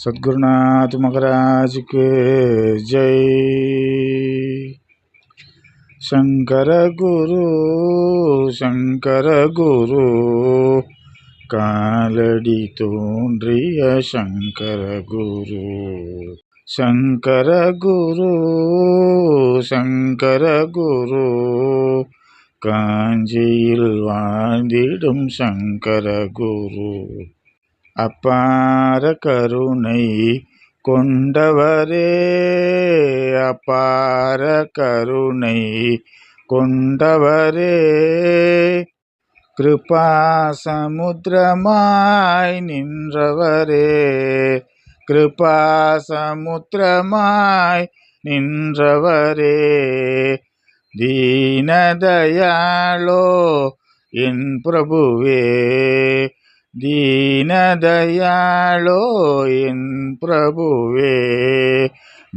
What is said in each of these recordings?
सदगुरुनाथ महाराज के जय। शंकर गुरु शंकर गुरु കാലടി തോன்றிയ ശങ്കര ഗുരു ശങ്കര ഗുരു ശങ്കര ഗുരു കാഞ്ചിയിൽ വാഴ്ന്നിടും ശങ്കര ഗുരു அப்பார கருணை கொண்டவரே அப்பார கருணை கொண்டவரே. கிருபா சமுத்திரமாய் நின்றவரே கிருபா சமுத்திரமாய் நின்றவரே. தீனதயாளோ என் பிரபுவே தீனதயாளோ என் பிரபுவே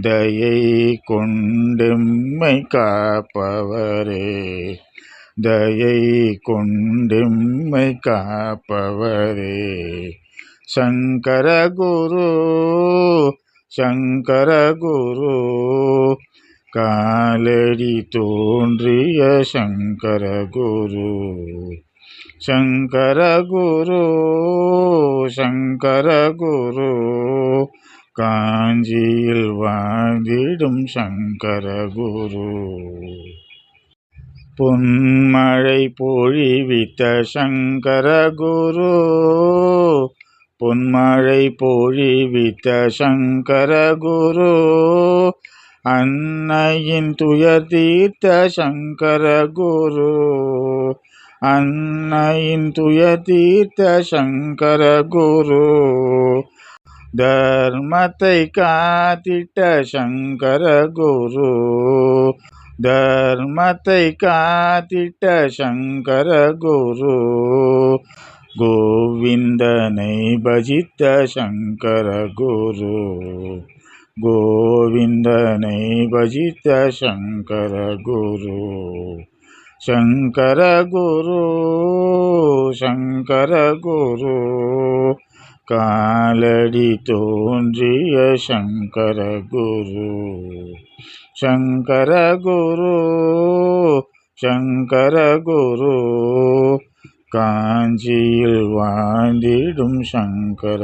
தயை கொண்டெம்மை காப்பவரே. தயை கொண்டெம்மை காப்பவரே. சங்கர குரு சங்கர குரு காலடி தோன்றிய சங்கர குரு சங்கர குரு சங்கர குரு காஞ்சியில் வாழ்ந்திடும் சங்கர குரு பொன்மழை பொழிவித்த சங்கர குரு பொன்மழை பொழிவித்த சங்கர குரு அன்னையின் துயர் தீர்த்த சங்கர குரு. அன்னையின் துயர் தீர்த்த சங்கர குரு. தர்மத்தை காத்திட்ட சங்கர குரு. தர்மத்தை காத்திட்ட சங்கர குரு. கோவிந்தனை பஜித்த சங்கர குரு. கோவிந்தனை பஜித்த சங்கர குரு சங்கர குரு சங்கர குரு காலடி தோன்றிய சங்கர குரு சங்கர குரு சங்கர குரு காஞ்சியில் வாழ்ந்திடும் சங்கர